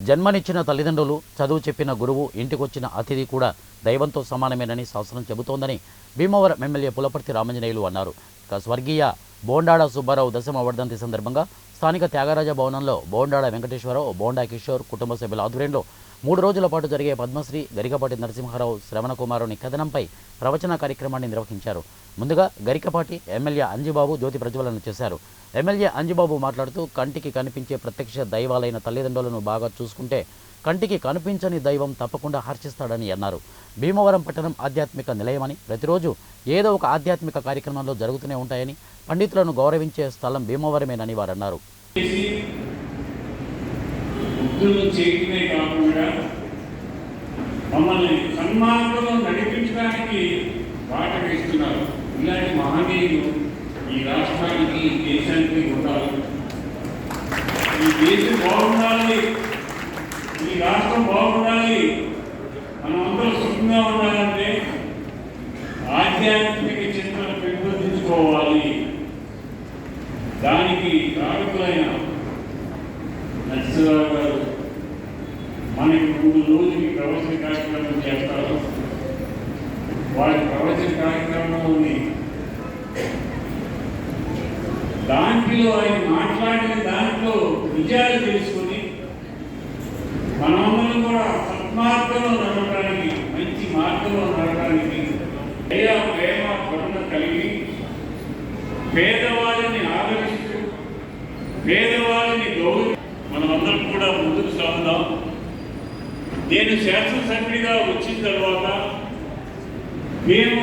జన్మనిచ్చిన తల్లిదండ్రులు చదువు చెప్పిన గురువు ఇంటికొచ్చిన అతిథి కూడా దైవంతో సమానమేనని శాసనం చెబుతోందని భీమవరం ఎమ్మెల్యే పులపర్తి రామంజనేయులు అన్నారు. ఇక స్వర్గీయ బోండాడ సుబ్బారావు దశమ వర్ధంతి సందర్భంగా స్థానిక త్యాగరాజ భవనంలో బోండాడ వెంకటేశ్వరరావు బోండా కిషోర్ కుటుంబ సభ్యుల ఆధ్వర్యంలో మూడు రోజుల పాటు జరిగే పద్మశ్రీ గరికపాటి నరసింహారావు శ్రవణకుమారుని కథనంపై ప్రవచన కార్యక్రమాన్ని నిర్వహించారు. ముందుగా గరికపాటి ఎమ్మెల్యే అంజిబాబు జ్యోతి ప్రజ్వలన చేశారు. ఎమ్మెల్యే అంజిబాబు మాట్లాడుతూ కంటికి కనిపించే ప్రత్యక్ష దైవాలైన తల్లిదండ్రులను బాగా చూసుకుంటే కంటికి కనిపించని దైవం తప్పకుండా హర్షిస్తాడని అన్నారు. భీమవరం పట్టణం ఆధ్యాత్మిక నిలయమని ప్రతిరోజు ఏదో ఒక ఆధ్యాత్మిక కార్యక్రమంలో జరుగుతూనే ఉంటాయని పండితులను గౌరవించే స్థలం భీమవరమేనని వారు అన్నారు మమ్మల్ని సన్మార్గంలో నడిపించడానికి బాట వేస్తున్నారు. ఇలాంటి మహనీయులు ఈ రాష్ట్రానికి దేశానికి ఉండాలి. ఈ దేశం బాగుండాలని ఆధ్యాత్మిక చింతన పెంపొందించుకోవాలి దానికి కారకులైన నరసింహరావు గారు మనకి మూడు రోజులకి ప్రవచన కార్యక్రమం చేస్తారు. వారి ప్రవచన కార్యక్రమంలోని దాంట్లో ఆయన మాట్లాడిన దాంట్లో నిజాలు తెలుసుకొని మనమందరం కూడా సత్మార్గంలో నడవడానికి మంచి మార్గంలో నడవడానికి దయా ప్రేమ కరుణ కలిగి పేదవాళ్ళని ఆదరిస్తూ పేదవాళ్ళని గౌరవ మనమందరం కూడా ముందుకు సాగుదాం. నేను శాసనసభ్యుడిగా వచ్చిన తర్వాత మేము